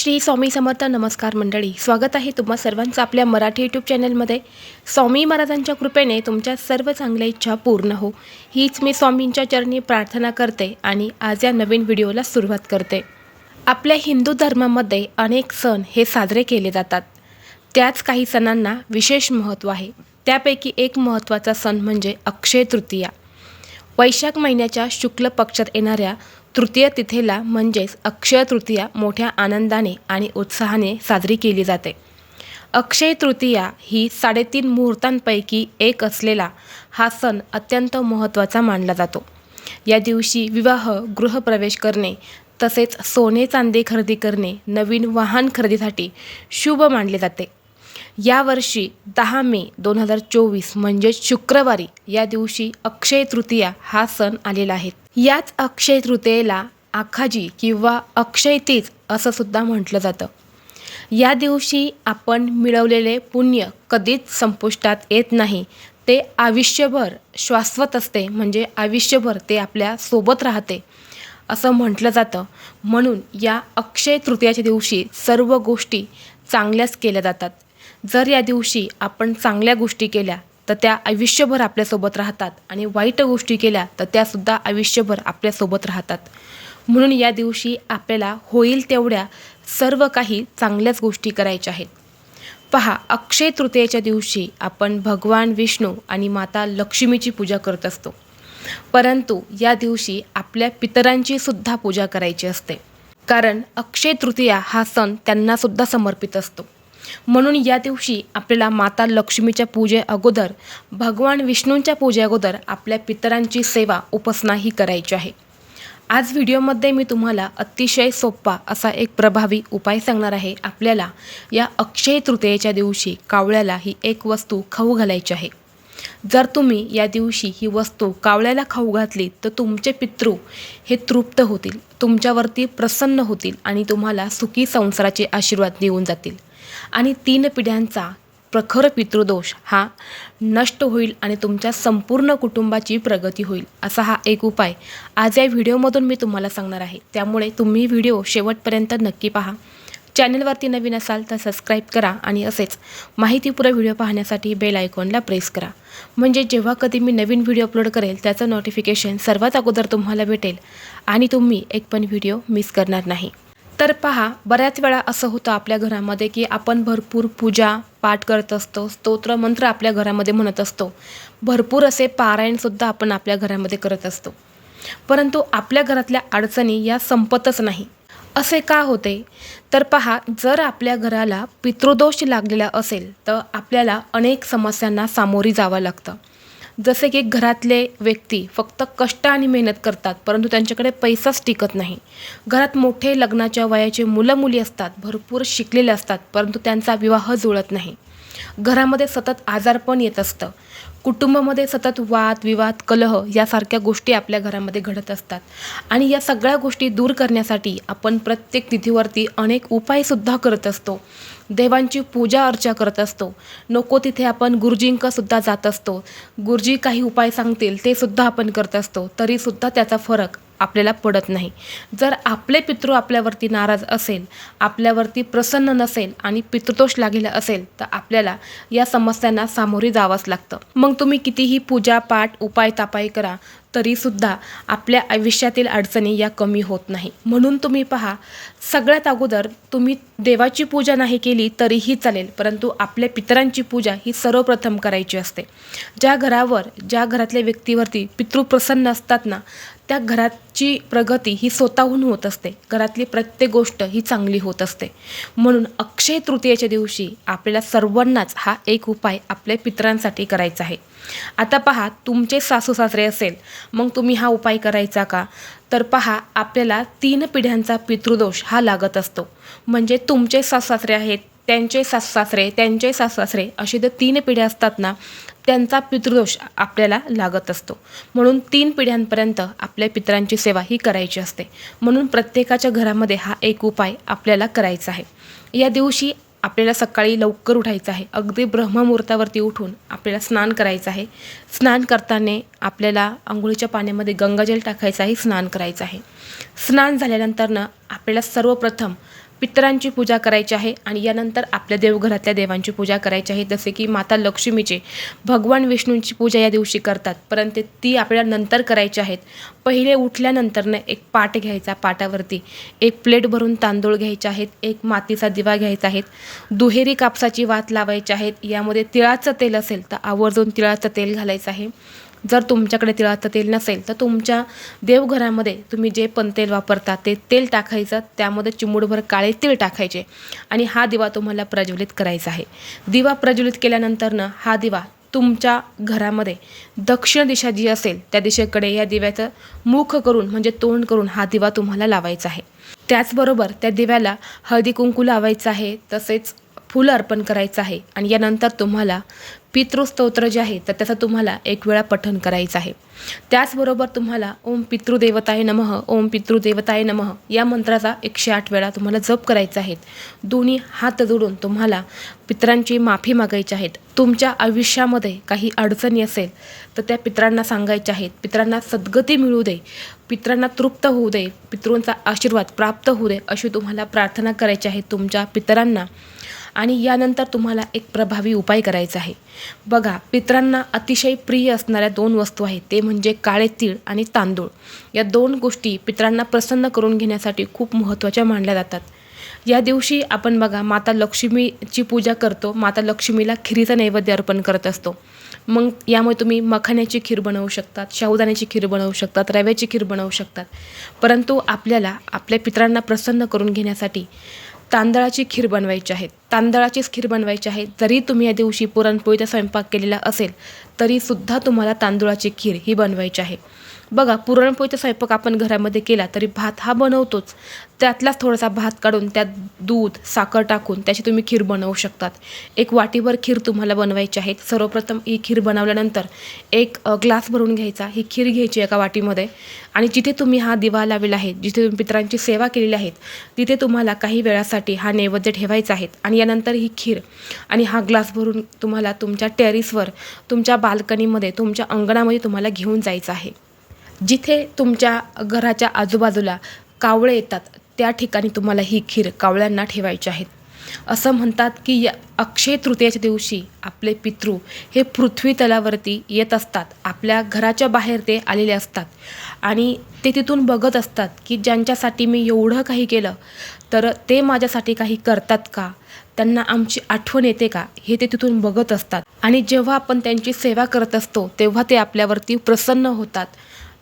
श्री स्वामी समर्थ नमस्कार मंडळी. स्वागत आहे तुम्हा सर्वांचं आपल्या मराठी यूट्यूब चॅनलमध्ये स्वामी महाराजांच्या कृपेने तुमच्या सर्व चांगल्या इच्छा पूर्ण हो. हीच मी स्वामींच्या चरणी प्रार्थना करते आणि आज या नवीन व्हिडिओला सुरुवात करते. आपल्या हिंदू धर्मामध्ये अनेक सण हे साजरे केले जातात. त्याच काही सणांना विशेष महत्त्व आहे. त्यापैकी एक महत्त्वाचा सण म्हणजे अक्षय तृतीया. वैशाख महिन्याच्या शुक्ल पक्षात येणाऱ्या तृतीय तिथेला म्हणजेच अक्षय तृतीया मोठ्या आनंदाने आणि उत्साहाने साजरी केली जाते. अक्षय तृतीया ही साडेतीन मुहूर्तांपैकी एक असलेला हा सण अत्यंत महत्त्वाचा मानला जातो. या दिवशी विवाह गृहप्रवेश करणे तसेच सोने चांदी खरेदी करणे नवीन वाहन खरेदीसाठी शुभ मानले जाते. यावर्षी दहा मे दोन हजार चोवीस म्हणजेच शुक्रवारी या दिवशी अक्षय तृतीया हा सण आलेला आहे. याच अक्षय तृतीयेला आखाजी किंवा अक्षय तीज असं सुद्धा म्हटलं जातं. या दिवशी आपण मिळवलेले पुण्य कधीच संपुष्टात येत नाही. ते आयुष्यभर शाश्वत असते म्हणजे आयुष्यभर ते आपल्यासोबत राहते असं म्हटलं जातं. म्हणून या अक्षय तृतीयाच्या दिवशी सर्व गोष्टी चांगल्याच केल्या जातात. जर या दिवशी आपण चांगल्या गोष्टी केल्या तर त्या आयुष्यभर आपल्यासोबत राहतात आणि वाईट गोष्टी केल्या तर त्यासुद्धा आयुष्यभर आपल्यासोबत राहतात. म्हणून या दिवशी आपल्याला होईल तेवढ्या सर्व काही चांगल्याच गोष्टी करायच्या आहेत. पहा अक्षय तृतीयेच्या दिवशी आपण भगवान विष्णू आणि माता लक्ष्मीची पूजा करत असतो. परंतु या दिवशी आपल्या पितरांची सुद्धा पूजा करायची असते. कारण अक्षय तृतीया हा सण त्यांनासुद्धा समर्पित असतो. म्हणून या दिवशी आपल्याला माता लक्ष्मीच्या पूजे अगोदर भगवान विष्णूंच्या पूजे अगोदर आपल्या पितरांची सेवा उपासना ही करायची आहे. आज व्हिडिओमध्ये मी तुम्हाला अतिशय सोपा असा एक प्रभावी उपाय सांगणार आहे. आपल्याला या अक्षय तृतीयेच्या दिवशी कावळ्याला ही एक वस्तू खाऊ घालायची आहे. जर तुम्ही या दिवशी ही वस्तू कावळ्याला खाऊ घातली तर तुमचे पितृ हे तृप्त होतील तुमच्यावरती प्रसन्न होतील आणि तुम्हाला सुखी संसाराचे आशीर्वाद देऊन जातील. आणि तीन पिढ्यांचा प्रखर पितृदोष हा नष्ट होईल आणि तुमच्या संपूर्ण कुटुंबाची प्रगती होईल असा हा एक उपाय. आज या व्हिडिओमधून मी तुम्हाला सांगणार आहे. त्यामुळे तुम्ही व्हिडिओ शेवटपर्यंत नक्की पहा. चॅनलवरती नवीन असाल तर सबस्क्राईब करा आणि असेच माहितीपूर्ण व्हिडिओ पाहण्यासाठी बेल आयकॉनला प्रेस करा. म्हणजे जेव्हा कधी मी नवीन व्हिडिओ अपलोड करेल त्याचं नोटिफिकेशन सर्वात अगोदर तुम्हाला भेटेल आणि तुम्ही एक पण व्हिडिओ मिस करणार नाही. तर पहा बऱ्याच वेळा असं होतं आपल्या घरामध्ये की आपण भरपूर पूजा पाठ करत असतो स्तोत्र मंत्र आपल्या घरामध्ये म्हणत असतो. भरपूर असे पारायणसुद्धा आपण आपल्या घरामध्ये करत असतो. परंतु आपल्या घरातल्या अडचणी या संपतच नाही. असे का होते? तर पहा जर आपल्या घराला पितृदोष लागलेला असेल तर आपल्याला अनेक समस्यांना सामोरी जावं लागतं. जसे की घरातले व्यक्ती फक्त कष्ट आणि मेहनत करतात परंतु त्यांच्याकडे पैसाच टिकत नाही. घरात मोठे लग्नाच्या वयाचे मुलं मुली असतात भरपूर शिकलेले असतात परंतु त्यांचा विवाह जुळत नाही. घरामध्ये सतत आजारपण येत असतं. कुटुंबामध्ये सतत वाद विवाद कलह यासारख्या गोष्टी आपल्या घरामध्ये घडत असतात. आणि या सगळ्या गोष्टी दूर करण्यासाठी आपण प्रत्येक तिथीवरती अनेक उपायसुद्धा करत असतो. देवांची पूजा अर्चा करत असतो. नको तिथे आपण गुरुजींकसुद्धा जात असतो. गुरुजी काही उपाय सांगतील ते सुद्धा आपण करत असतो. तरीसुद्धा त्याचा फरक आपल्याला पडत नाही. जर आपले पितृ आपल्यावरती नाराज असेल आपल्यावरती प्रसन्न नसेल आणि पितृतोष लागलेला असेल तर आपल्याला या समस्यांना सामोरे जावंच लागतं. मग तुम्ही कितीही पूजा पाठ उपाय तापाय करा. तरीसुद्धा आपल्या आयुष्यातील अडचणी या कमी होत नाही. म्हणून तुम्ही पहा सगळ्यात अगोदर तुम्ही देवाची पूजा नाही केली तरीही चालेल परंतु आपल्या पितरांची पूजा ही सर्वप्रथम करायची असते. ज्या घरावर ज्या घरातल्या व्यक्तीवरती पितृ प्रसन्न असतात ना त्या घराची प्रगती ही स्वतःहून होत असते. घरातली प्रत्येक गोष्ट ही चांगली होत असते. म्हणून अक्षय तृतीयेच्या दिवशी आपल्याला सर्वांनाच हा एक उपाय आपल्या पितरांसाठी करायचा आहे. आता पहा तुमचे सासू सासरे असेल मग तुम्ही हा उपाय करायचा का? तर पहा आपल्याला तीन पिढ्यांचा पितृदोष हा लागत असतो. म्हणजे तुमचे सासू सासरे आहेत त्यांचे सासू सासरे त्यांचे सासू सासरे असे जर तीन पिढ्या असतात ना त्यांचा पितृदोष आपल्याला लागत असतो. म्हणून तीन पिढ्यांपर्यंत आपल्या पितरांची सेवा ही करायची असते. म्हणून प्रत्येकाच्या घरामध्ये हा एक उपाय आपल्याला करायचा आहे. या दिवशी आपल्याला सकाळी लवकर उठायचं आहे. अगदी ब्रह्ममुहूर्तावरती उठून आपल्याला स्नान करायचं आहे. स्नान करताना आपल्याला आंघोळीच्या पाण्यामध्ये गंगाजल टाकायचं आहे स्नान करायचं आहे. स्नान झाल्यानंतरनं आपल्याला सर्वप्रथम पितरांची पूजा करायची आहे आणि यानंतर आपल्या देवघरातल्या देवांची पूजा करायची आहे. जसे की माता लक्ष्मीचे भगवान विष्णूंची पूजा या दिवशी करतात. परंतु ती आपल्याला नंतर करायची आहेत. पहिले उठल्यानंतरनं एक पाट घ्यायचा पाटावरती. एक प्लेट भरून तांदूळ घ्यायचे आहेत. एक मातीचा दिवा घ्यायचा आहेत दुहेरी कापसाची वात लावायची आहेत यामध्ये तिळाचं तेल असेल तर आवर्जून तिळाचं तेल घालायचं आहे. जर तुमच्याकडे तिळाचं तेल नसेल तर तुमच्या देवघरामध्ये तुम्ही जे पण तेल वापरता ते तेल टाकायचं त्यामध्ये चिमूडभर काळे तीळ टाकायचे आणि हा दिवा तुम्हाला प्रज्वलित करायचा आहे. दिवा प्रज्वलित केल्यानंतरनं हा दिवा तुमच्या घरामध्ये दक्षिण दिशा जी असेल त्या दिशेकडे या दिव्याचं मुख करून म्हणजे तोंड करून हा दिवा तुम्हाला लावायचा आहे. त्याचबरोबर त्या दिव्याला हळदी कुंकू लावायचं आहे तसेच फुलं अर्पण करायचं आहे आणि यानंतर तुम्हाला पितृस्तोत्र जे आहे तर त्याचं तुम्हाला एक वेळा पठण करायचं आहे. त्याचबरोबर तुम्हाला ओम पितृदेवताय नमः ओम पितृदेवताय नमः या मंत्राचा एकशे आठ वेळा तुम्हाला जप करायचा आहे. दोन्ही हात जोडून तुम्हाला पितरांची माफी मागायची आहेत तुमच्या आयुष्यामध्ये काही अडचणी असेल तर त्या पितरांना सांगायच्या आहेत. पितरांना सद्गती मिळू दे पित्रांना तृप्त होऊ दे पितृंचा आशीर्वाद प्राप्त होऊ दे अशी तुम्हाला प्रार्थना करायची आहे तुमच्या पितरांना. आणि यानंतर तुम्हाला एक प्रभावी उपाय करायचा आहे. बघा पितरांना अतिशय प्रिय असणाऱ्या दोन वस्तू आहेत. ते म्हणजे काळे तीळ आणि तांदूळ. या दोन गोष्टी पितरांना प्रसन्न करून घेण्यासाठी खूप महत्त्वाच्या मानल्या जातात. या दिवशी आपण बघा माता लक्ष्मीची पूजा करतो. माता लक्ष्मीला खिरीचा नैवेद्य अर्पण करत असतो. मग यामुळे तुम्ही मखाण्याची खीर बनवू शकतात शाहुदाण्याची खीर बनवू शकतात रव्याची खीर बनवू शकतात. परंतु आपल्याला आपल्या पितरांना प्रसन्न करून घेण्यासाठी तांदळाची खीर बनवायची आहे. तांदळाचीच खीर बनवायची आहे. जरी तुम्ही या दिवशी पुरणपोळीचा स्वयंपाक केलेला असेल तरीसुद्धा तुम्हाला तांदूळाची खीर ही बनवायची आहे. बघा पुरणपोळीचा स्वयंपाक आपण घरामध्ये केला तरी भात हा बनवतोच. त्यातलाच थोडासा भात काढून त्यात दूध साखर टाकून त्याची तुम्ही खीर बनवू शकतात. एक वाटीभर खीर तुम्हाला बनवायची आहे. सर्वप्रथम ही खीर बनवल्यानंतर एक ग्लास भरून घ्यायचा. ही खीर घ्यायची एका वाटीमध्ये. आणि जिथे तुम्ही हा दिवा लावलेला आहे जिथे तुम्ही पितरांची सेवा केलेली आहे तिथे तुम्हाला काही वेळासाठी हा नैवेद्य ठेवायचा आहे. आणि यानंतर ही खीर आणि हा ग्लास भरून तुम्हाला तुमच्या टेरिसवर तुमच्या बाल्कनीमध्ये तुमच्या अंगणामध्ये तुम्हाला घेऊन जायचं आहे. जिथे तुमच्या घराच्या आजूबाजूला कावळे येतात त्या ठिकाणी तुम्हाला ही खीर कावळ्यांना ठेवायची आहेत असं म्हणतात की या अक्षय तृतीयाच्या दिवशी आपले पितृ हे पृथ्वी तलावरती येत असतात आपल्या घराच्या बाहेर ते आलेले असतात आणि ते तिथून बघत असतात की ज्यांच्यासाठी मी एवढं काही केलं तर ते माझ्यासाठी काही करतात का? त्यांना आमची आठवण येते का? हे ते तिथून बघत असतात. आणि जेव्हा आपण त्यांची सेवा करत असतो तेव्हा ते आपल्यावरती प्रसन्न होतात.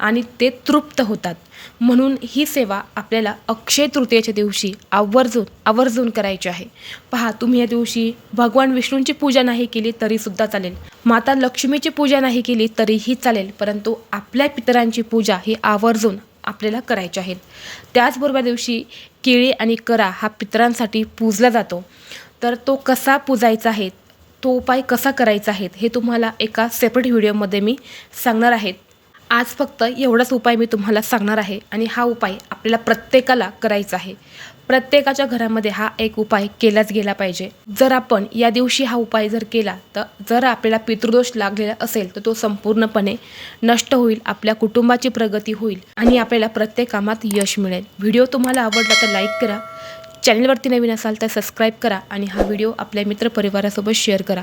आणि ते तृप्त होतात. म्हणून ही सेवा आपल्याला अक्षय तृतीयेच्या दिवशी आवर्जून आवर्जून करायची आहे. पहा तुम्ही या दिवशी भगवान विष्णूंची पूजा नाही केली तरीसुद्धा चालेल. माता लक्ष्मीची पूजा नाही केली तरीही चालेल परंतु आपल्या पितरांची पूजा ही आवर्जून आपल्याला करायची आहेत त्याचबरोबर दिवशी केळी आणि करा हा पितरांसाठी पूजला जातो. तर तो कसा पूजायचा आहे तो उपाय कसा करायचा आहे हे तुम्हाला एका सेपरेट व्हिडिओमध्ये मी सांगणार आहेत आज फक्त एवढाच उपाय मी तुम्हाला सांगणार आहे आणि हा उपाय आपल्याला प्रत्येकाला करायचा आहे. प्रत्येकाच्या घरामध्ये हा एक उपाय केलाच गेला पाहिजे. जर आपण या दिवशी हा उपाय जर केला तर जर आपल्याला पितृदोष लागलेला असेल तर तो संपूर्णपणे नष्ट होईल आपल्या कुटुंबाची प्रगती होईल आणि आपल्याला प्रत्येक कामात यश मिळेल. व्हिडिओ तुम्हाला आवडला तर लाईक करा चॅनलवरती नवीन असाल तर सबस्क्राईब करा आणि हा व्हिडिओ आपल्या मित्रपरिवारासोबत शेअर करा.